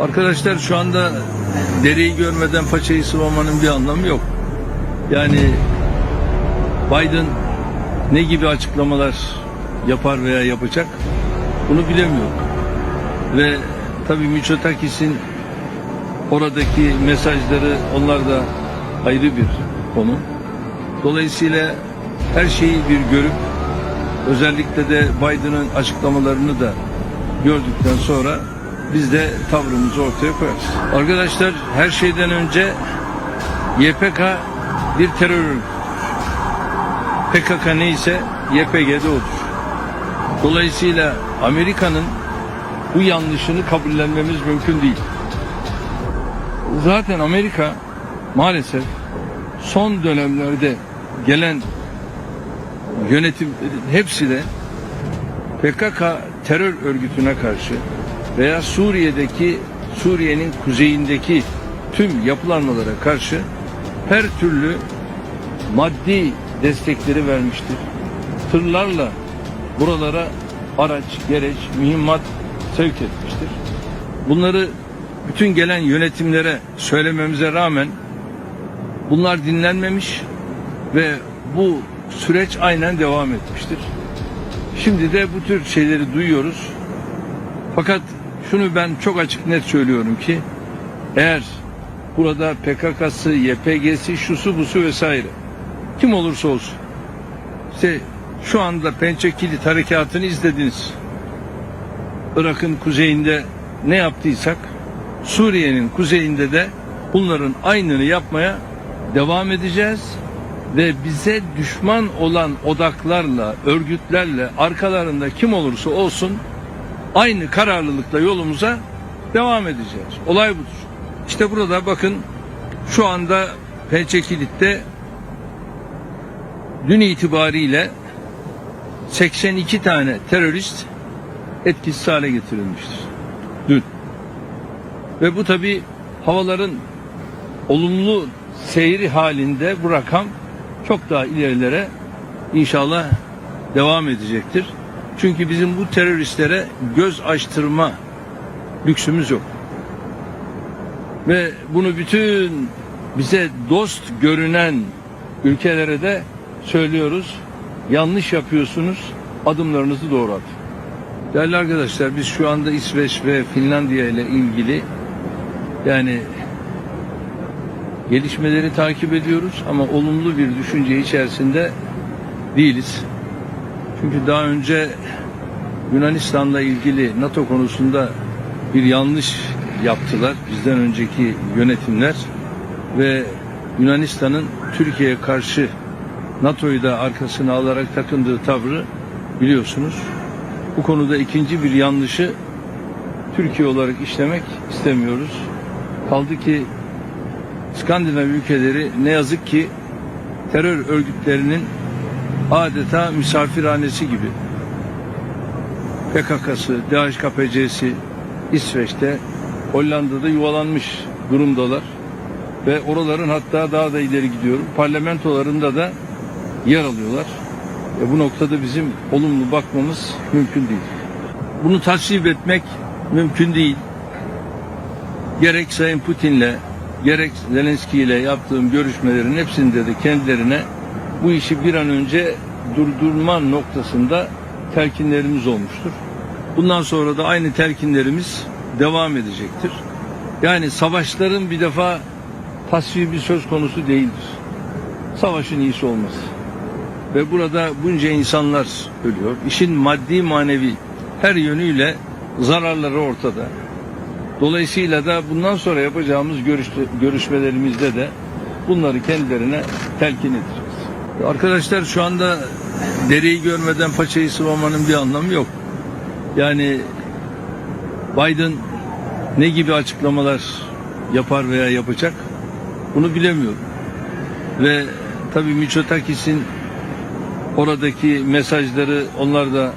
Arkadaşlar şu anda dereyi görmeden paçayı sıvamanın bir anlamı yok. Yani Biden ne gibi açıklamalar yapar veya yapacak bunu bilemiyorum. Ve tabii Mitsotakis'in oradaki mesajları onlar da ayrı bir konu. Dolayısıyla her şeyi bir görüp özellikle de Biden'ın açıklamalarını da gördükten sonra biz de tavrımızı ortaya koyarız. Arkadaşlar her şeyden önce YPK bir terör. PKK neyse YPG'de odur. Dolayısıyla Amerika'nın bu yanlışını kabullenmemiz mümkün değil. Zaten Amerika maalesef son dönemlerde gelen yönetimlerin hepsi de PKK terör örgütüne karşı veya Suriye'deki Suriye'nin kuzeyindeki tüm yapılanmalara karşı her türlü maddi destekleri vermiştir. Tırlarla buralara araç, gereç, mühimmat sevk etmiştir. Bunları bütün gelen yönetimlere söylememize rağmen bunlar dinlenmemiş ve bu süreç aynen devam etmiştir. Şimdi de bu tür şeyleri duyuyoruz. Fakat şunu ben çok açık net söylüyorum ki eğer burada PKK'sı, YPG'si, şusu busu vesaire kim olursa olsun işte şu anda Pençe Kilit harekatını izlediniz. Irak'ın kuzeyinde ne yaptıysak Suriye'nin kuzeyinde de bunların aynını yapmaya devam edeceğiz ve bize düşman olan odaklarla, örgütlerle arkalarında kim olursa olsun aynı kararlılıkla yolumuza devam edeceğiz. Olay budur. İşte burada bakın şu anda Pençe dün itibariyle 82 tane terörist etkisiz hale getirilmiştir. Dün. Ve bu tabi havaların olumlu seyri halinde bu rakam çok daha ilerilere inşallah devam edecektir. Çünkü bizim bu teröristlere göz açtırma lüksümüz yok. Ve bunu bütün bize dost görünen ülkelere de söylüyoruz. Yanlış yapıyorsunuz. Adımlarınızı doğru atın. Değerli arkadaşlar biz şu anda İsveç ve Finlandiya ile ilgili yani gelişmeleri takip ediyoruz ama olumlu bir düşünce içerisinde değiliz. Çünkü daha önce Yunanistan'la ilgili NATO konusunda bir yanlış yaptılar bizden önceki yönetimler ve Yunanistan'ın Türkiye'ye karşı NATO'yu da arkasına alarak takındığı tavrı biliyorsunuz. Bu konuda ikinci bir yanlışı Türkiye olarak işlemek istemiyoruz. Kaldı ki Skandinav ülkeleri ne yazık ki terör örgütlerinin adeta misafirhanesi gibi PKK'sı, DHKPC'si İsveç'te, Hollanda'da yuvalanmış durumdalar. Ve oraların hatta daha da ileri gidiyorum. Parlamentolarında da yer alıyorlar. E bu noktada bizim olumlu bakmamız mümkün değil. Bunu tasvip etmek mümkün değil. Gerek Sayın Putin'le gerek Zelenski ile yaptığım görüşmelerin hepsinde de kendilerine bu işi bir an önce durdurma noktasında telkinlerimiz olmuştur. Bundan sonra da aynı telkinlerimiz devam edecektir. Yani savaşların bir defa tasvibi söz konusu değildir. Savaşın iyisi olmaz. Ve burada bunca insanlar ölüyor. İşin maddi manevi her yönüyle zararları ortada. Dolayısıyla da bundan sonra yapacağımız görüş, görüşmelerimizde de bunları kendilerine telkin edeceğiz. Arkadaşlar şu anda dereyi görmeden paçayı sıvamanın bir anlamı yok. Yani Biden ne gibi açıklamalar yapar veya yapacak bunu bilemiyorum. Ve tabii Mitsotakis'in oradaki mesajları onlar da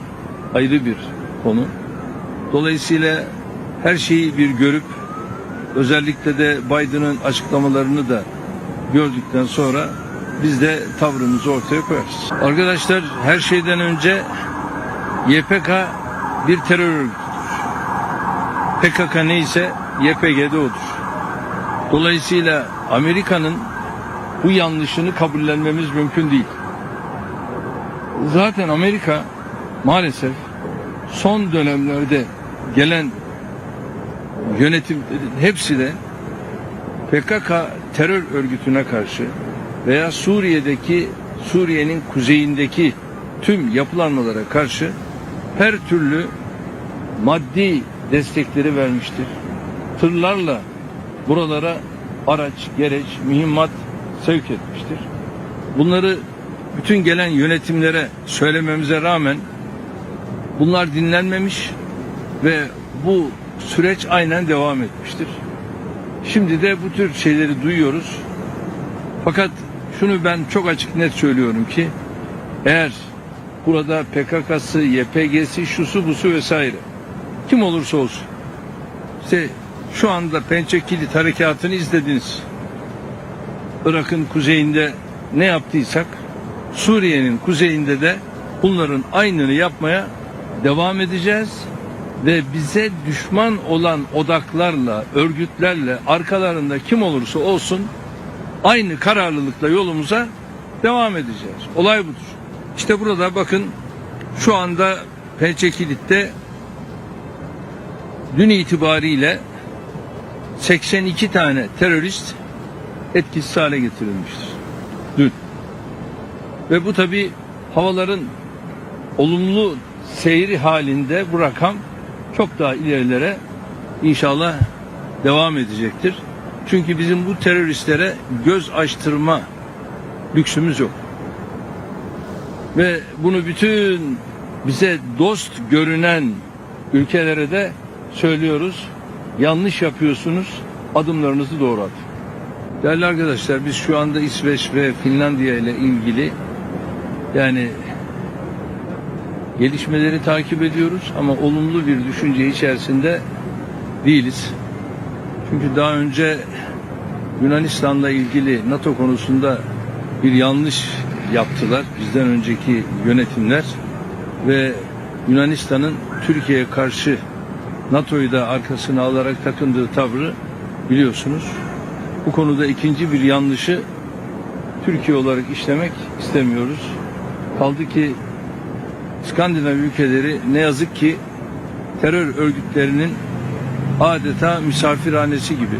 ayrı bir konu. Dolayısıyla her şeyi bir görüp özellikle de Biden'ın açıklamalarını da gördükten sonra biz de tavrımızı ortaya koyarız. Arkadaşlar her şeyden önce YPK bir terör örgütüdür. PKK neyse YPG de odur. Dolayısıyla Amerika'nın bu yanlışını kabullenmemiz mümkün değil. Zaten Amerika maalesef son dönemlerde gelen yönetimlerin hepsi de PKK terör örgütüne karşı veya Suriye'deki Suriye'nin kuzeyindeki tüm yapılanmalara karşı her türlü maddi destekleri vermiştir. Tırlarla buralara araç, gereç, mühimmat sevk etmiştir. Bunları bütün gelen yönetimlere söylememize rağmen bunlar dinlenmemiş ve bu süreç aynen devam etmiştir. Şimdi de bu tür şeyleri duyuyoruz. Fakat şunu ben çok açık net söylüyorum ki eğer burada PKK'sı, YPG'si, şusu busu vesaire kim olursa olsun işte şu anda Pençe Kilit harekatını izlediniz. Irak'ın kuzeyinde ne yaptıysak Suriye'nin kuzeyinde de bunların aynını yapmaya devam edeceğiz ve bize düşman olan odaklarla, örgütlerle arkalarında kim olursa olsun aynı kararlılıkla yolumuza devam edeceğiz. Olay budur. İşte burada bakın şu anda Pençe Kilit'te dün itibariyle 82 tane terörist etkisiz hale getirilmiştir. Dün. Ve bu tabi havaların olumlu seyri halinde bu rakam çok daha ilerilere inşallah devam edecektir. Çünkü bizim bu teröristlere göz açtırma lüksümüz yok. Ve bunu bütün bize dost görünen ülkelere de söylüyoruz. Yanlış yapıyorsunuz. Adımlarınızı doğru atın. Değerli arkadaşlar biz şu anda İsveç ve Finlandiya ile ilgili yani gelişmeleri takip ediyoruz ama olumlu bir düşünce içerisinde değiliz. Çünkü daha önce Yunanistan'la ilgili NATO konusunda bir yanlış yaptılar bizden önceki yönetimler ve Yunanistan'ın Türkiye'ye karşı NATO'yu da arkasına alarak takındığı tavrı biliyorsunuz. Bu konuda ikinci bir yanlışı Türkiye olarak işlemek istemiyoruz. Kaldı ki İskandinav ülkeleri ne yazık ki terör örgütlerinin adeta misafirhanesi gibi